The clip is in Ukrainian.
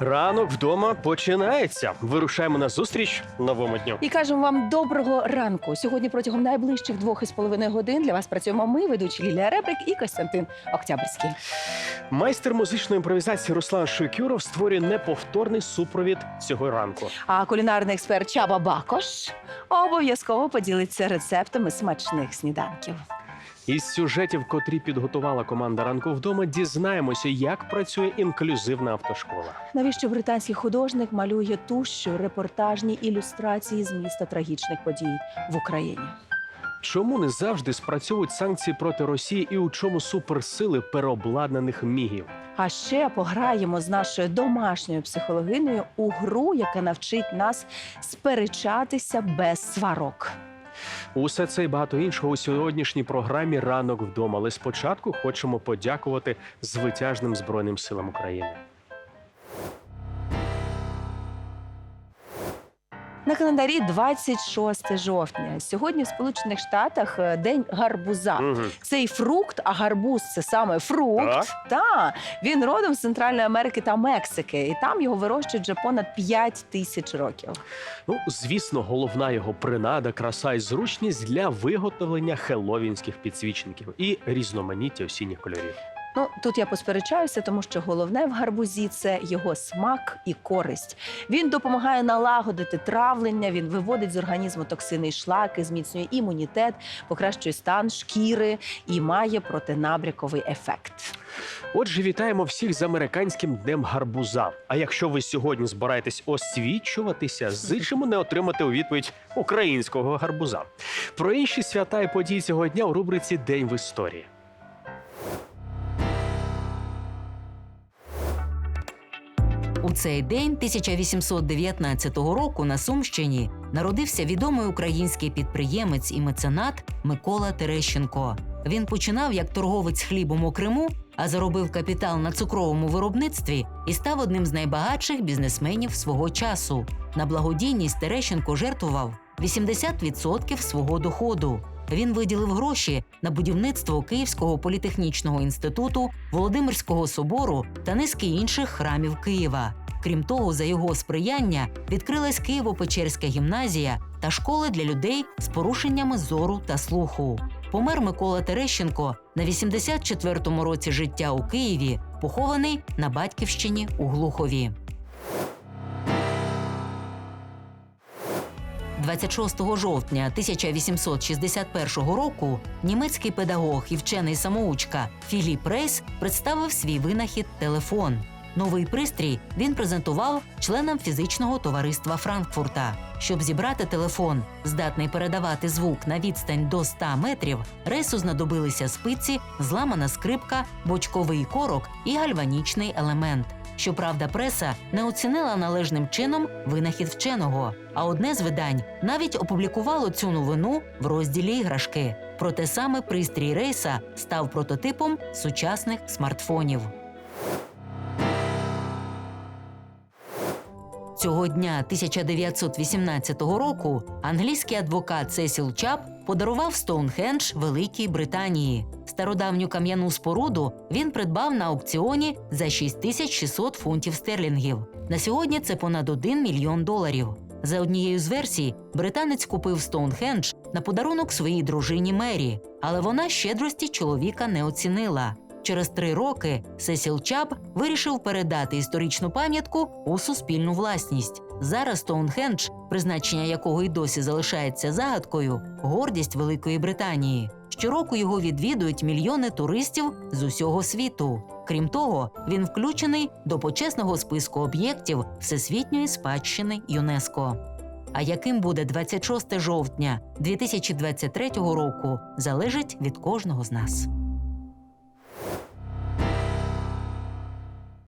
Ранок вдома починається. Вирушаємо на зустріч новому дню. І кажемо вам доброго ранку. Сьогодні протягом найближчих двох із половиною годин для вас працюємо ми, ведучі Лілія Ребрик і Костянтин Октябрьський. Майстер музичної імпровізації Руслан Шукюров створює неповторний супровід цього ранку. А кулінарний експерт Чаба Бакош обов'язково поділиться рецептами смачних сніданків. Із сюжетів, котрі підготувала команда ранку вдома, дізнаємося, як працює інклюзивна автошкола. Навіщо британський художник малює тущу репортажні ілюстрації з міста трагічних подій в Україні? Чому не завжди спрацьовують санкції проти Росії і у чому суперсили переобладнаних мігів? А ще пограємо з нашою домашньою психологинею у гру, яка навчить нас сперечатися без сварок. Усе це і багато іншого у сьогоднішній програмі Ранок вдома. Але спочатку хочемо подякувати звитяжним збройним силам України. На календарі 26 жовтня. Сьогодні в Сполучених Штатах е, день гарбуза. Мгм. Цей фрукт, а гарбуз це саме фрукт. Так? Та він родом з Центральної Америки та Мексики, і там його вирощують вже понад 5 тисяч років. Ну, звісно, головна його принада, краса і зручність для виготовлення хеловінських підсвічників і різноманіття осінніх кольорів. Ну тут я посперечаюся, тому що головне в гарбузі це його смак і користь. Він допомагає налагодити травлення, він виводить з організму токсини і шлаки, зміцнює імунітет, покращує стан шкіри і має протинабряковий ефект. Отже, вітаємо всіх з американським днем гарбуза. А якщо ви сьогодні збираєтесь освічуватися, зичимо не отримати у відповідь українського гарбуза. Про інші свята і події цього дня у рубриці День в історії. У цей день 1819 року на Сумщині народився відомий український підприємець і меценат Микола Терещенко. Він починав як торговець хлібом у Криму, а заробив капітал на цукровому виробництві і став одним з найбагатших бізнесменів свого часу. На благодійність Терещенко жертвував 80% свого доходу. Він виділив гроші на будівництво Київського політехнічного інституту, Володимирського собору та низки інших храмів Києва. Крім того, за його сприяння відкрилась Києво-Печерська гімназія та школи для людей з порушеннями зору та слуху. Помер Микола Терещенко на 84-му році життя у Києві, похований на батьківщині у Глухові. 26 жовтня 1861 року німецький педагог і вчений самоучка Філіп Рейс представив свій винахід телефон. Новий пристрій він презентував членам фізичного товариства Франкфурта. Щоб зібрати телефон, здатний передавати звук на відстань до 100 метрів, рейсу знадобилися спиці, зламана скрипка, бочковий корок і гальванічний елемент. Щоправда, преса не оцінила належним чином винахід вченого. А одне з видань навіть опублікувало цю новину в розділі іграшки. Проте саме пристрій рейса став прототипом сучасних смартфонів. Цього дня 1918 року англійський адвокат Сесіл Чап подарував Стоунхендж Великій Британії. Стародавню кам'яну споруду він придбав на аукціоні за 6600 фунтів стерлінгів. На сьогодні це понад 1 мільйон доларів. За однією з версій, британець купив Стоунхендж на подарунок своїй дружині Мері, але вона щедрості чоловіка не оцінила. Через три роки Сесіл Чап вирішив передати історичну пам'ятку у суспільну власність. Зараз Стоунхендж, призначення якого й досі залишається загадкою, гордість Великої Британії. Щороку його відвідують мільйони туристів з усього світу. Крім того, він включений до почесного списку об'єктів Всесвітньої спадщини ЮНЕСКО. А яким буде 26 жовтня 2023 року, залежить від кожного з нас.